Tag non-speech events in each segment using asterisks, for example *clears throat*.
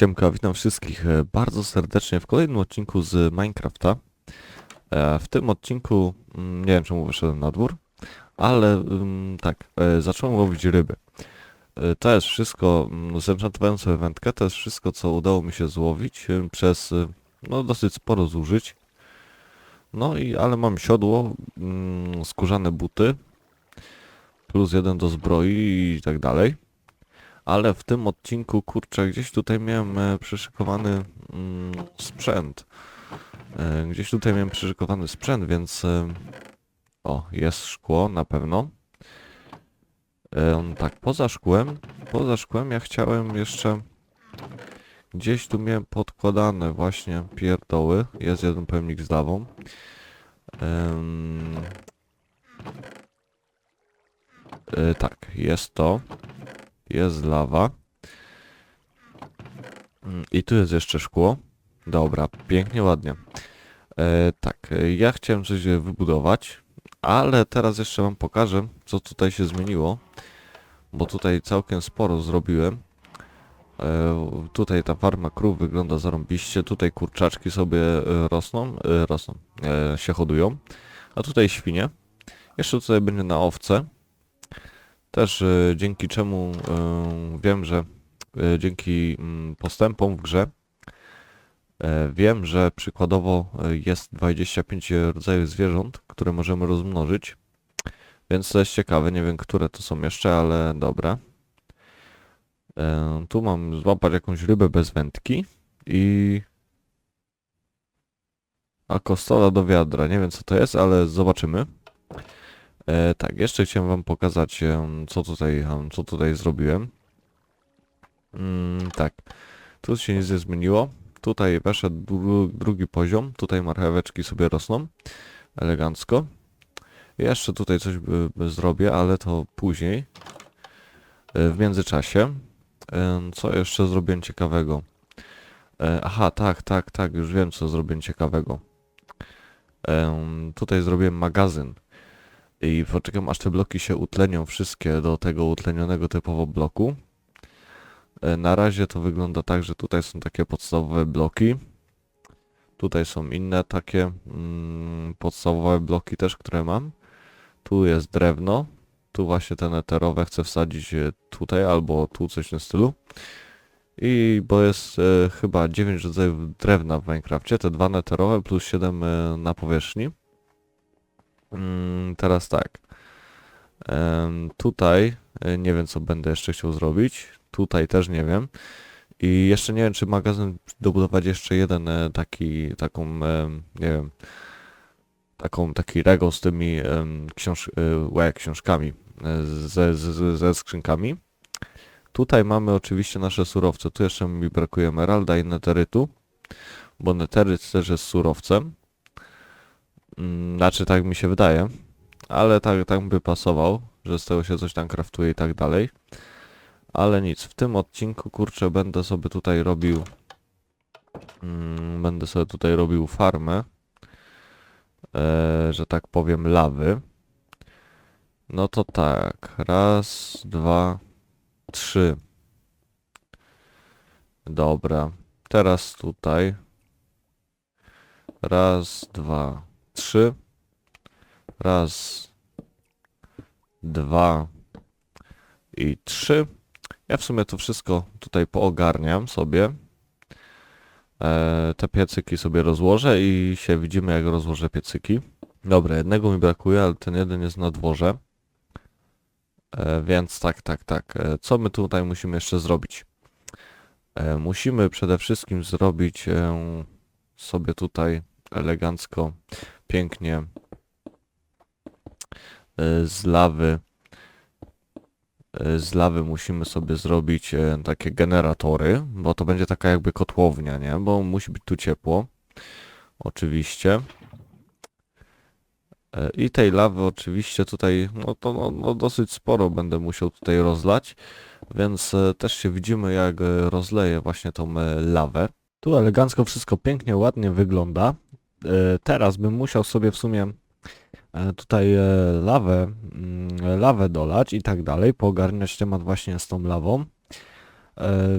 Siemka, witam wszystkich e, bardzo serdecznie w kolejnym odcinku z Minecrafta. E, W tym odcinku, mm, nie wiem czemu wyszedłem na dwór, ale mm, tak, e, zacząłem łowić ryby. To jest wszystko, mm, zenchantowałem sobie wędkę, to jest wszystko co udało mi się złowić przez no dosyć sporo zużyć. No i, ale mam siodło, skórzane buty, plus jeden do zbroi i tak dalej. Ale w tym odcinku, kurczę, gdzieś tutaj miałem e, przyszykowany mm, sprzęt. E, gdzieś tutaj miałem przyszykowany sprzęt, więc... E, o, jest szkło na pewno. E, tak, poza szkłem, poza szkłem ja chciałem jeszcze... Gdzieś tu miałem podkładane właśnie pierdoły. Jest jeden pojemnik z lawą. Tak, jest to. Jest lawa. Mm, I tu jest jeszcze szkło. Dobra, pięknie, ładnie. E, tak, e, ja chciałem coś e, wybudować, ale teraz jeszcze wam pokażę, co tutaj się zmieniło. Bo tutaj całkiem sporo zrobiłem. E, tutaj ta farma krów wygląda zarąbiście. Tutaj kurczaczki sobie e, rosną, e, rosną, e, się hodują. A tutaj świnie. Jeszcze tutaj będzie na owce. Też e, dzięki czemu e, wiem, że e, dzięki mm, postępom w grze wiem, że przykładowo jest 25 rodzajów zwierząt, które możemy rozmnożyć. Więc to jest ciekawe, nie wiem które to są jeszcze, ale dobra. Tu mam złapać jakąś rybę bez wędki i... A kostola do wiadra, nie wiem co to jest, ale zobaczymy. E, tak, jeszcze chciałem wam pokazać, em, co tutaj, em, co tutaj zrobiłem. Mm, tak, tu się nic nie zmieniło. Tutaj weszedł dru drugi poziom, tutaj marcheweczki sobie rosną. Elegancko. Jeszcze tutaj coś by, by zrobię, ale to później. E, w międzyczasie. Co jeszcze zrobiłem ciekawego? E, aha, tak, tak, tak, już wiem co zrobiłem ciekawego. Tutaj zrobiłem magazyn. I poczekam aż te bloki się utlenią wszystkie do tego utlenionego typowo bloku. E, Na razie to wygląda tak, że tutaj są takie podstawowe bloki. Tutaj są inne takie mm, podstawowe bloki też, które mam. Tu jest drewno. Tu właśnie te neterowe chcę wsadzić e, tutaj albo tu coś w tym stylu. I bo jest e, chyba 9 rodzajów drewna w Minecrafcie, te dwa neterowe plus 7 e, na powierzchni. Mm, teraz tak. Tutaj e, nie wiem co będę jeszcze chciał zrobić. Tutaj też nie wiem. I jeszcze nie wiem czy magazyn dobudować jeszcze jeden e, taki, taką, nie wiem, taką, taki regał z tymi książ e, łe, książkami, ze, ze, ze skrzynkami. Tutaj mamy oczywiście nasze surowce. Tu jeszcze mi brakuje emeralda i neterytu, bo neteryt też jest surowcem. Mm, Znaczy tak mi się wydaje, ale tak, tak by pasował, że z tego się coś tam kraftuje i tak dalej. Ale nic, w tym odcinku kurczę będę sobie tutaj robił mm, będę sobie tutaj robił farmę e, że tak powiem lawy. No to tak, raz, dwa, trzy. Dobra, teraz tutaj. Raz, dwa, trzy. Raz, dwa i trzy. Ja w sumie to wszystko tutaj poogarniam sobie. E, te piecyki sobie rozłożę i się widzimy jak rozłożę piecyki. Dobra, jednego mi brakuje, ale ten jeden jest na dworze. E, więc tak, tak, tak. E, co my tutaj musimy jeszcze zrobić? Musimy przede wszystkim zrobić sobie tutaj elegancko, pięknie e, z lawy e, z lawy musimy sobie zrobić e, takie generatory, bo to będzie taka jakby kotłownia, nie? Bo musi być tu ciepło. Oczywiście. I tej lawy oczywiście tutaj, no to no, no dosyć sporo będę musiał tutaj rozlać, więc też się widzimy jak rozleję właśnie tą lawę. Tu elegancko wszystko pięknie, ładnie wygląda. E, Teraz bym musiał sobie w sumie e, tutaj e, lawę, mm, lawę dolać i tak dalej, poogarniać temat właśnie z tą lawą.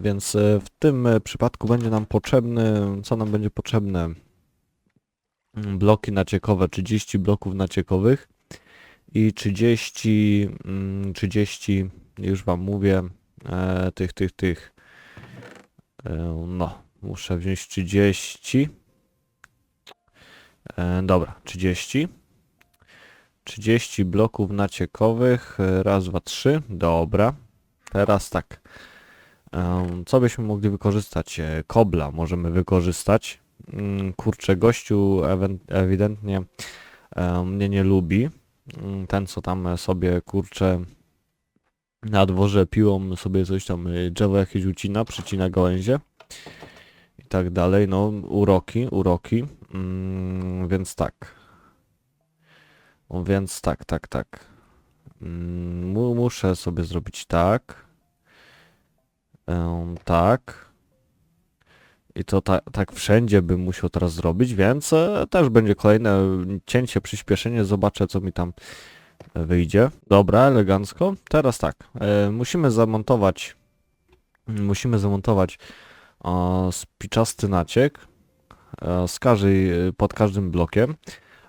Więc w tym przypadku będzie nam potrzebny, co nam będzie potrzebne? Mm, Bloki naciekowe, 30 bloków naciekowych i 30, mm, 30, już wam mówię, tych, tych, tych, no, muszę wziąć 30, e, dobra, 30, 30 bloków naciekowych, e, raz, dwa, trzy, dobra, teraz tak, Em, Co byśmy mogli wykorzystać? E, Kobla możemy wykorzystać. Mm, Kurczę, gościu ewidentnie e, mnie nie lubi. Mm, Ten, co tam sobie, kurczę, na dworze piłą sobie coś tam, drzewo jakieś ucina, przycina gałęzie i tak dalej. No, uroki, uroki. Mm, Więc tak. Więc tak, tak, tak. Mm, mu- Muszę sobie zrobić tak. Tak. I to ta, tak wszędzie bym musiał teraz zrobić, więc e, też będzie kolejne cięcie, przyspieszenie. Zobaczę, co mi tam wyjdzie. Dobra, elegancko. Teraz tak. E, musimy zamontować musimy zamontować spiczasty naciek z każdej, pod każdym blokiem.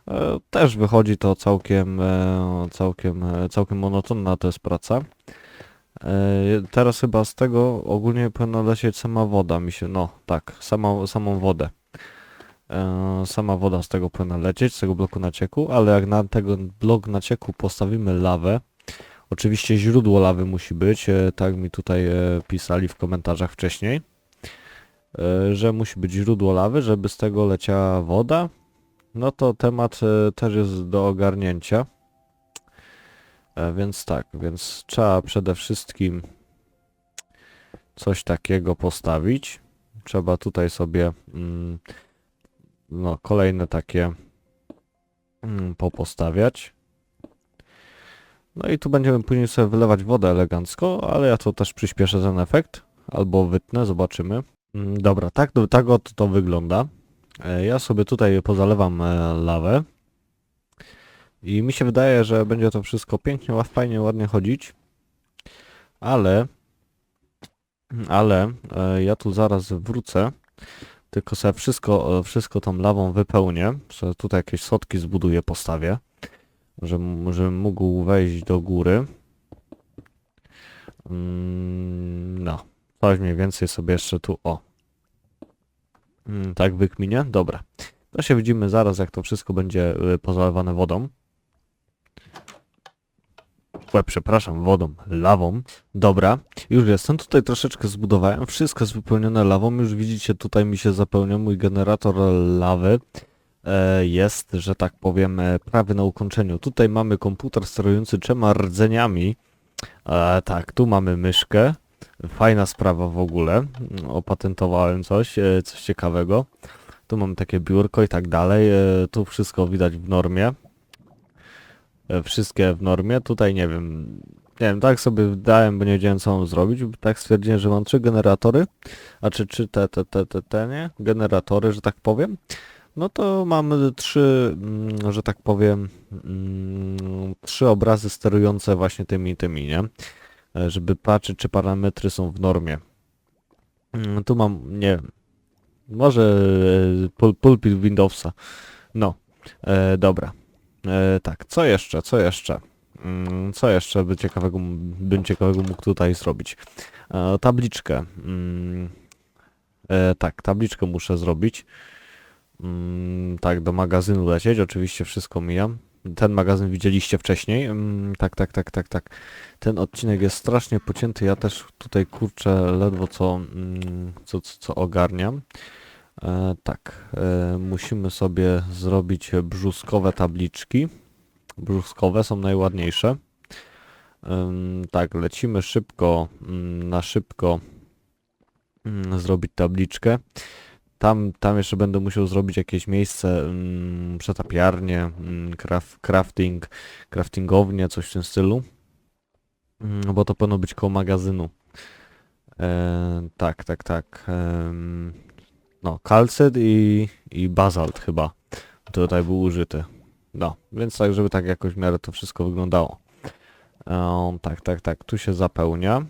E, też wychodzi to całkiem, e, całkiem, e, całkiem monotonna to jest praca. E, Teraz chyba z tego ogólnie powinna lecieć sama woda mi się, no tak, sama, samą wodę. E, Sama woda z tego powinna lecieć, z tego bloku nacieku, ale jak na tego blok nacieku postawimy lawę, oczywiście źródło lawy musi być, e, tak mi tutaj e, pisali w komentarzach wcześniej, e, że musi być źródło lawy, żeby z tego leciała woda, no to temat e, też jest do ogarnięcia. E, Więc tak, więc trzeba przede wszystkim coś takiego postawić. Trzeba tutaj sobie mm, no, kolejne takie mm, popostawiać. No i tu będziemy później sobie wylewać wodę elegancko, ale ja to też przyspieszę ten efekt. Albo wytnę, zobaczymy. Mm, Dobra, tak, tak oto to wygląda. E, Ja sobie tutaj pozalewam e, lawę. I mi się wydaje, że będzie to wszystko pięknie, fajnie, ładnie chodzić. Ale, ale e, ja tu zaraz wrócę. Tylko sobie wszystko, wszystko tą lawą wypełnię. Sobie tutaj jakieś schodki zbuduję, postawię. Żebym, żebym mógł wejść do góry. Mm, no. Coś mniej więcej sobie jeszcze tu, o. Mm, tak wykminie? Dobra. To się widzimy zaraz, jak to wszystko będzie y, pozalewane wodą. Łe, przepraszam, wodą, lawą. Dobra, już jestem. Tutaj troszeczkę zbudowałem. Wszystko jest wypełnione lawą. Już widzicie, tutaj mi się zapełnia mój generator lawy. E, jest, że tak powiem, e, prawie na ukończeniu. Tutaj mamy komputer sterujący trzema rdzeniami. E, tak, tu mamy myszkę. Fajna sprawa w ogóle. Opatentowałem coś, e, coś ciekawego. Tu mam takie biurko i tak dalej. E, Tu wszystko widać w normie. E, Wszystkie w normie. Tutaj nie wiem. Nie wiem, tak sobie dałem, bo nie wiedziałem co mam zrobić. Tak stwierdziłem, że mam trzy generatory. A czy, czy te, te, te, te, te, nie? Generatory, że tak powiem. No to mamy trzy, mm, że tak powiem, mm, trzy obrazy sterujące właśnie tymi, tymi, nie? E, Żeby patrzeć, czy parametry są w normie. Mm, Tu mam, nie może e, pul pulpit Windowsa. No, e, dobra. E, tak, co jeszcze, co jeszcze? Mm, co jeszcze by ciekawego, bym ciekawego mógł tutaj zrobić? E, tabliczkę. Mm, e, tak, tabliczkę muszę zrobić. Mm, tak, do magazynu lecieć, oczywiście wszystko mijam. Ten magazyn widzieliście wcześniej. Mm, tak, tak, tak, tak, tak. Ten odcinek jest strasznie pocięty, ja też tutaj kurczę ledwo co, mm, co, co, ogarniam. E, tak, e, musimy sobie zrobić brzuskowe tabliczki. Brzuskowe są najładniejsze. Tak, lecimy szybko, mm, na szybko mm, zrobić tabliczkę. Tam, tam jeszcze będę musiał zrobić jakieś miejsce, mm, przetapiarnię, mm, craft, crafting, craftingownię, coś w tym stylu. Mm, bo to powinno być koło magazynu. E, tak, tak, tak. em, no, kalcyt i, i bazalt chyba tutaj był użyty. No, więc tak, żeby tak jakoś w miarę to wszystko wyglądało. Em, tak, tak, tak. Tu się zapełnia.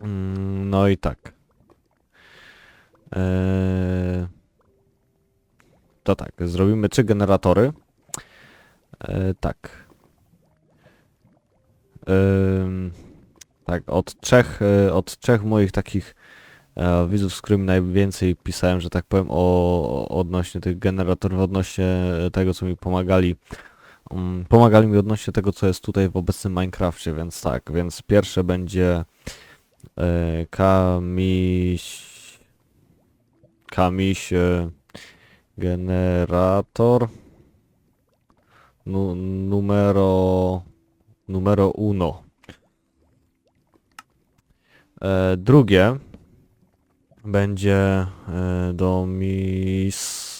Mm, No i tak. Eee, To tak, zrobimy trzy generatory. Eee, tak. Em, Tak, od trzech, e, od trzech moich takich e, widzów, z którymi najwięcej pisałem, że tak powiem, o, odnośnie tych generatorów, odnośnie tego, co mi pomagali. Mm, Pomagali mi odnośnie tego, co jest tutaj w obecnym Minecrafcie, więc tak, więc pierwsze będzie e, Kamiś Kamiś e, generator nu, numero numero uno. E, drugie będzie e, domis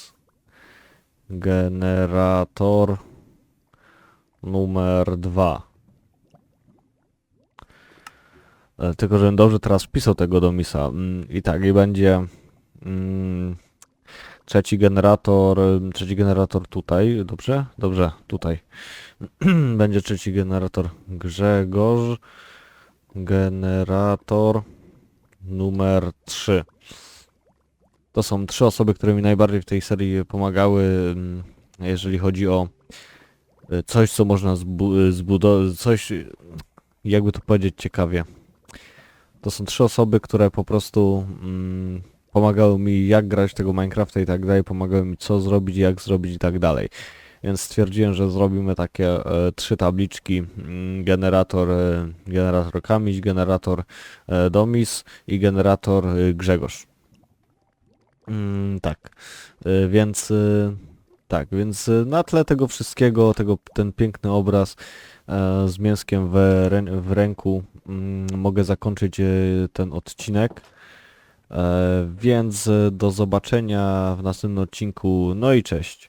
generator numer dwa. E, Tylko, żebym dobrze teraz wpisał tego domisa. Mm, I tak, i będzie mm, trzeci generator, trzeci generator tutaj, dobrze? Dobrze, tutaj. *clears throat* będzie trzeci generator Grzegorz, generator numer 3. To są trzy osoby, które mi najbardziej w tej serii pomagały, ym, jeżeli chodzi o y, coś, co można zbu- zbudować, coś, jakby to powiedzieć ciekawie. To są trzy osoby, które po prostu mm, pomagały mi jak grać tego Minecrafta i tak dalej, pomagały mi co zrobić, jak zrobić i tak dalej. Więc stwierdziłem, że zrobimy takie e, trzy tabliczki. mm, Generator, e, generator Kamiś, generator e, Domis i generator e, Grzegorz. Mm, tak, E, więc e, tak, więc e, na tle tego wszystkiego, tego, ten piękny obraz e, z mięskiem w, w ręku mm, mogę zakończyć e, ten odcinek. E, więc e, do zobaczenia w następnym odcinku. No i cześć.